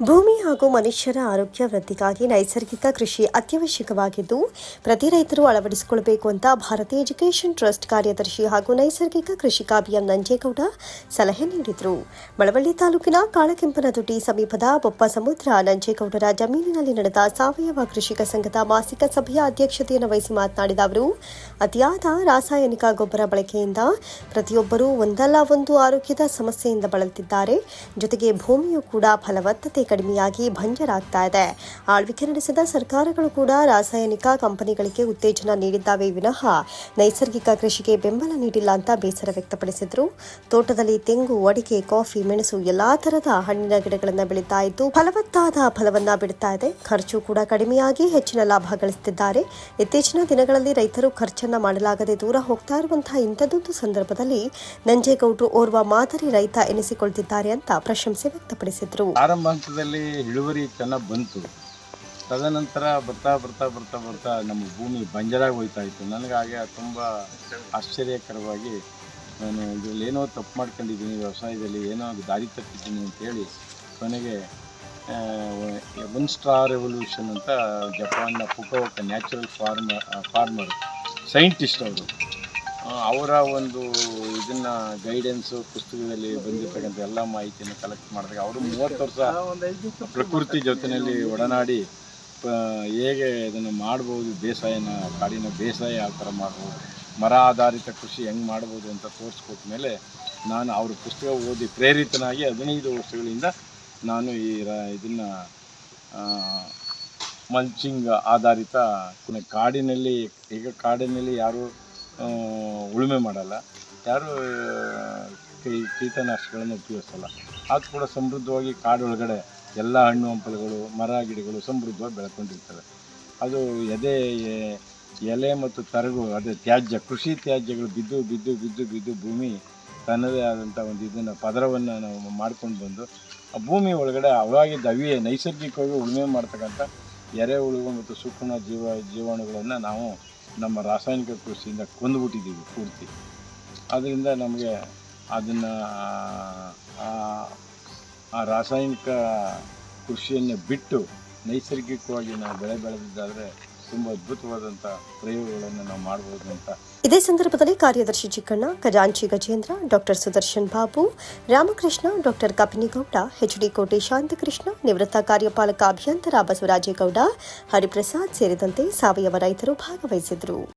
ಭೂಮಿ ಹಾಗೂ ಮನುಷ್ಯರ ಆರೋಗ್ಯ ವೃದ್ಧಿಗಾಗಿ ನೈಸರ್ಗಿಕ ಕೃಷಿ ಅತ್ಯವಶ್ಯಕವಾಗಿದ್ದು, ಪ್ರತಿ ರೈತರು ಅಳವಡಿಸಿಕೊಳ್ಳಬೇಕು ಅಂತ ಭಾರತೀಯ ಎಜುಕೇಷನ್ ಟ್ರಸ್ಟ್ ಕಾರ್ಯದರ್ಶಿ ಹಾಗೂ ನೈಸರ್ಗಿಕ ಕೃಷಿಕ ಬಿಎಂ ನಂಜೇಗೌಡ ಸಲಹೆ ನೀಡಿದರು. ಮಳವಳ್ಳಿ ತಾಲೂಕಿನ ಕಾಳಕೆಂಪನದೊಡ್ಡಿ ಸಮೀಪದ ಬೊಪ್ಪ ಸಮುದ್ರ ನಂಜೇಗೌಡರ ಜಮೀನಿನಲ್ಲಿ ನಡೆದ ಸಾವಯವ ಕೃಷಿಕ ಸಂಘದ ಮಾಸಿಕ ಸಭೆಯ ಅಧ್ಯಕ್ಷತೆಯನ್ನು ವಹಿಸಿ ಮಾತನಾಡಿದ ಅವರು, ಅತಿಯಾದ ರಾಸಾಯನಿಕ ಗೊಬ್ಬರ ಬಳಕೆಯಿಂದ ಪ್ರತಿಯೊಬ್ಬರೂ ಒಂದಲ್ಲ ಒಂದು ಆರೋಗ್ಯದ ಸಮಸ್ಯೆಯಿಂದ ಬಳಲುತ್ತಿದ್ದಾರೆ. ಜೊತೆಗೆ ಭೂಮಿಯು ಕೂಡ ಫಲವತ್ತತೆ ಕಡಿಮೆಯಾಗಿ ಭಂಜರಾಗ್ತಾ ಇದೆ. ಆಳ್ವಿಕೆ ನಡೆಸಿದ ಸರ್ಕಾರಗಳು ಕೂಡ ರಾಸಾಯನಿಕ ಕಂಪನಿಗಳಿಗೆ ಉತ್ತೇಜನ ನೀಡಿದ್ದಾವೆ ವಿನಃ ನೈಸರ್ಗಿಕ ಕೃಷಿಗೆ ಬೆಂಬಲ ನೀಡಿಲ್ಲ ಅಂತ ಬೇಸರ ವ್ಯಕ್ತಪಡಿಸಿದರು. ತೋಟದಲ್ಲಿ ತೆಂಗು, ಅಡಿಕೆ, ಕಾಫಿ, ಮೆಣಸು ಎಲ್ಲಾ ತರಹದ ಹಣ್ಣಿನ ಗಿಡಗಳನ್ನು ಬೆಳೀತಾ ಇದ್ದು ಫಲವತ್ತಾದ ಫಲವನ್ನ ಬಿಡ್ತಾ ಇದೆ. ಖರ್ಚು ಕೂಡ ಕಡಿಮೆಯಾಗಿ ಹೆಚ್ಚಿನ ಲಾಭ ಗಳಿಸುತ್ತಿದ್ದಾರೆ ಇತ್ತೀಚಿನ ದಿನಗಳಲ್ಲಿ ರೈತರು ಖರ್ಚನ್ನ ಮಾಡಲಾಗದೆ ದೂರ ಹೋಗ್ತಾ ಇರುವಂತಹ ಇಂಥದ್ದೊಂದು ಸಂದರ್ಭದಲ್ಲಿ ನಂಜೇಗೌಡರು ಓರ್ವ ಮಾದರಿ ರೈತ ಎನಿಸಿಕೊಳ್ತಿದ್ದಾರೆ ಅಂತ ಪ್ರಶಂಸೆ ವ್ಯಕ್ತಪಡಿಸಿದರು. ಹಂತದಲ್ಲಿ ಇಳುವರಿ ಚೆನ್ನಾಗಿ ಬಂತು. ತದನಂತರ ಬರ್ತಾ ಬರ್ತಾ ಬರ್ತಾ ಬರ್ತಾ ನಮ್ಮ ಭೂಮಿ ಬಂಜರಾಗಿ ಹೋಯ್ತಾ ಇತ್ತು. ನನಗಾಗೆ ತುಂಬ ಆಶ್ಚರ್ಯಕರವಾಗಿ ನಾನು ಇದರಲ್ಲಿ ಏನೋ ತಪ್ಪು ಮಾಡ್ಕೊಂಡಿದ್ದೀನಿ, ವ್ಯವಸಾಯದಲ್ಲಿ ಏನೋ ದಾರಿ ತಪ್ಪಿದ್ದೀನಿ ಅಂತೇಳಿ ಕೊನೆಗೆ ಒನ್ ಸ್ಟಾರ್ ರೆವಲ್ಯೂಷನ್ ಅಂತ ಜಪಾನ್ನ Fukuoka natural farm farmer, scientist ಅವರು ಅವರ ಒಂದು ಇದನ್ನ ಗೈಡೆನ್ಸು ಪುಸ್ತಕದಲ್ಲಿ ಬಂದಿರ್ತಕ್ಕಂಥ ಎಲ್ಲ ಮಾಹಿತಿಯನ್ನು ಕಲೆಕ್ಟ್ ಮಾಡಿದಾಗ ಅವರು ಮೂವತ್ತು ವರ್ಷ ಪ್ರಕೃತಿ ಜೊತೆಯಲ್ಲಿ ಒಡನಾಡಿ ಹೇಗೆ ಇದನ್ನು ಮಾಡ್ಬೋದು, ಬೇಸಾಯನ, ಕಾಡಿನ ಬೇಸಾಯ ಯಾವ ಥರ ಮಾಡ್ಬೋದು, ಮರ ಆಧಾರಿತ ಕೃಷಿ ಹೆಂಗೆ ಮಾಡ್ಬೋದು ಅಂತ ತೋರಿಸ್ಕೊಟ್ಟ ಮೇಲೆ ನಾನು ಅವ್ರ ಪುಸ್ತಕ ಓದಿ ಪ್ರೇರಿತನಾಗಿ ಹದಿನೈದು ವರ್ಷಗಳಿಂದ ನಾನು ಈ ಇದನ್ನು ಮಲ್ಚಿಂಗ್ ಆಧಾರಿತ ಕಾಡಿನಲ್ಲಿ, ಈಗ ಕಾಡಿನಲ್ಲಿ ಯಾರು ಉಳುಮೆ ಮಾಡಲ್ಲ. ಯಾರು ಕೈ, ಕೀಟನಾಶಕಗಳನ್ನು ಉಪಯೋಗಿಸಲ್ಲ. ಅದು ಕೂಡ ಸಮೃದ್ಧವಾಗಿ ಕಾಡೊಳಗಡೆ ಎಲ್ಲ ಹಣ್ಣು, ಹಂಪಲುಗಳು, ಮರ, ಗಿಡಗಳು ಸಮೃದ್ಧವಾಗಿ ಬೆಳ್ಕೊಂಡಿರ್ತವೆ ಅದು ಎದೆ ಎಲೆ ಮತ್ತು ತರಗು, ಅದೇ ತ್ಯಾಜ್ಯ, ಕೃಷಿ ತ್ಯಾಜ್ಯಗಳು ಬಿದ್ದು ಬಿದ್ದು ಬಿದ್ದು ಬಿದ್ದು ಭೂಮಿ ತನ್ನದೇ ಆದಂಥ ಒಂದು ಇದನ್ನು, ಪದರವನ್ನು ನಾವು ಮಾಡ್ಕೊಂಡು ಬಂದು, ಆ ಭೂಮಿ ಒಳಗಡೆ ಅವಾಗಿದ್ದ ಅವಿಯೇ, ನೈಸರ್ಗಿಕವಾಗಿ ಉಳುಮೆ ಮಾಡ್ತಕ್ಕಂಥ ಎರೆಹುಳುಗಳು ಮತ್ತು ಸೂಕ್ಷ್ಮ ಜೀವ, ಜೀವಾಣುಗಳನ್ನು ನಾವು ನಮ್ಮ ರಾಸಾಯನಿಕ ಕೃಷಿಯಿಂದ ಕೊಂದುಬಿಟ್ಟಿದ್ದೀವಿ ಪೂರ್ತಿ. ಅದರಿಂದ ನಮಗೆ ಅದನ್ನು ಆ ರಾಸಾಯನಿಕ ಕೃಷಿಯನ್ನು ಬಿಟ್ಟು ನೈಸರ್ಗಿಕವಾಗಿ ನಾವು ಬೆಳೆ ಬೆಳೆದಿದ್ದಾದರೆ ತುಂಬ ಅದ್ಭುತವಾದಂಥ ಪ್ರಯೋಗಗಳನ್ನು ನಾವು ಮಾಡಬಹುದು ಅಂತ. ಇದೇ ಸಂದರ್ಭದಲ್ಲಿ ಕಾರ್ಯದರ್ಶಿ ಚಿಕ್ಕಣ್ಣ, ಖಜಾಂಚಿ ಗಜೇಂದ್ರ, ಡಾಕ್ಟರ್ ಸುದರ್ಶನ್ ಬಾಬು, ರಾಮಕೃಷ್ಣ, ಡಾಕ್ಟರ್ ಕಪಿನಿಗೌಡ ಎಚ್ಡಿ ಕೋಟೆ ಶಾಂತಕೃಷ್ಣ, ನಿವೃತ್ತ ಕಾರ್ಯಪಾಲಕ ಅಭಿಯಂತರ ಬಸವರಾಜೇಗೌಡ ಹರಿಪ್ರಸಾದ್ ಸೇರಿದಂತೆ ಸಾವಯವ ರೈತರು ಭಾಗವಹಿಸಿದರು